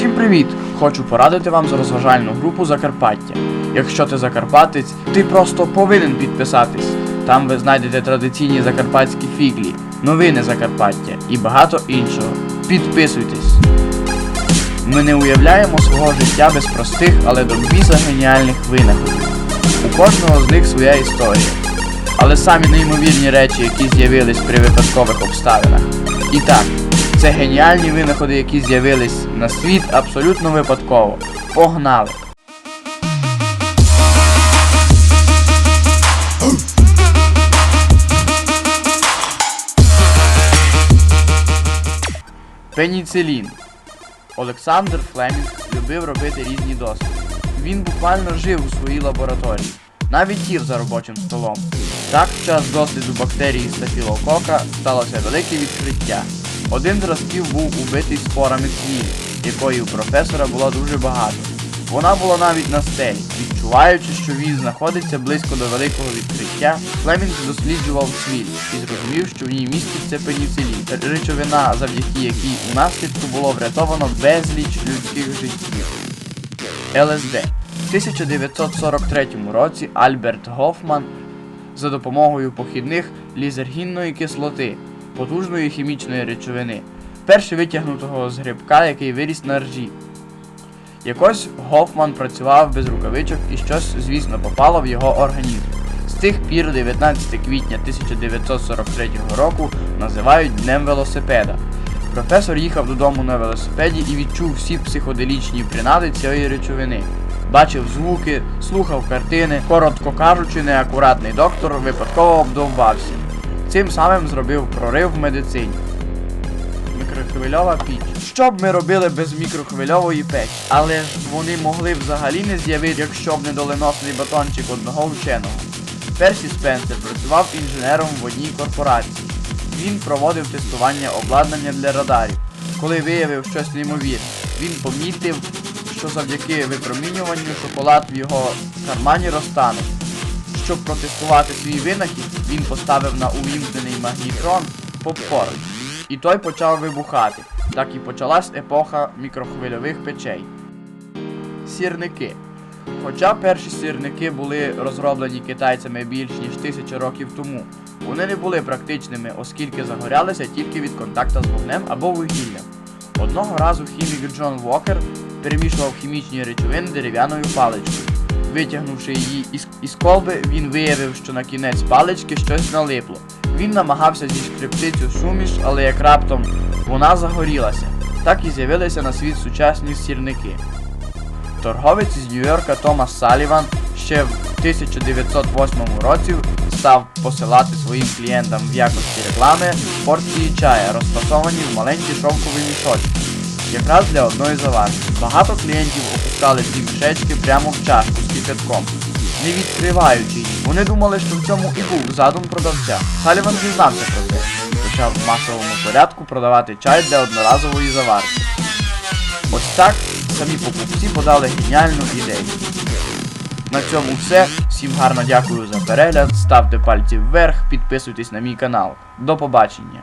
Усім привіт! Хочу порадити вам за розважальну групу Закарпаття. Якщо ти закарпатець, ти просто повинен підписатись. Там ви знайдете традиційні закарпатські фіглі, новини Закарпаття і багато іншого. Підписуйтесь! Ми не уявляємо свого життя без простих, але до геніальних винаходів. У кожного з них своя історія. Але самі неймовірні речі, які з'явились при випадкових обставинах. І так, це геніальні винаходи, які з'явились на світ абсолютно випадково. Погнали! Пеніцилін. Олександр Флемінг любив робити різні досліди. Він буквально жив у своїй лабораторії, навіть їв за робочим столом. Так, в час досліду бактерії стафілокока сталося велике відкриття. Один з разків був убитий спорами цвілі, якої у професора було дуже багато. Вона була навіть на стелі. Відчуваючи, що він знаходиться близько до великого відкриття, Флемінг досліджував цвіль і зрозумів, що в ній міститься пеніцилін, речовина, завдяки якій у наслідку було врятовано безліч людських життів. ЛСД. В 1943 році Альберт Гофман за допомогою похідних лізергінної кислоти, потужної хімічної речовини, перший витягнутого з грибка, який виріс на ржі. Якось Гофман працював без рукавичок і щось, звісно, попало в його організм. З тих пір 19 квітня 1943 року називають Днем велосипеда. Професор їхав додому на велосипеді і відчув всі психоделічні принади цієї речовини. Бачив звуки, слухав картини, коротко кажучи, неакуратний доктор випадково обдовбався. Цим самим зробив прорив в медицині. Мікрохвильова піч. Що б ми робили без мікрохвильової печі? Але ж вони могли взагалі не з'явити, якщо б не доленосний батончик одного вченого. Персі Спенсер працював інженером в одній корпорації. Він проводив тестування обладнання для радарів. Коли виявив щось неймовірне, він помітив, що завдяки випромінюванню шоколад в його кармані розтане. Щоб протестувати свій винахід, він поставив на увімкнений магнітрон попкорн. І той почав вибухати. Так і почалась епоха мікрохвильових печей. Сірники. Хоча перші сірники були розроблені китайцями більш ніж тисячу років тому, вони не були практичними, оскільки загорялися тільки від контакту з вогнем або вугіллям. Одного разу хімік Джон Вокер перемішував хімічні речовини дерев'яною паличкою. Витягнувши її із, із колби, він виявив, що на кінець палички щось налипло. Він намагався зішкребти цю суміш, але як раптом вона загорілася. Так і з'явилися на світ сучасні сірники. Торговець із Нью-Йорка Томас Саліван ще в 1908 році став посилати своїм клієнтам в якості реклами порції чая, розфасовані в маленькі шовкові мішочки, якраз для одної заварки. Багато клієнтів опускали ці мішечки прямо в чашку з кипятком, не відкриваючи її. Вони думали, що в цьому і був задум продавця. Саліван дізнався про це почав в масовому порядку продавати чай для одноразової заварки. Ось так самі покупці подали геніальну ідею. На цьому все. Всім гарно дякую за перегляд. Ставте пальці вверх, підписуйтесь на мій канал. До побачення!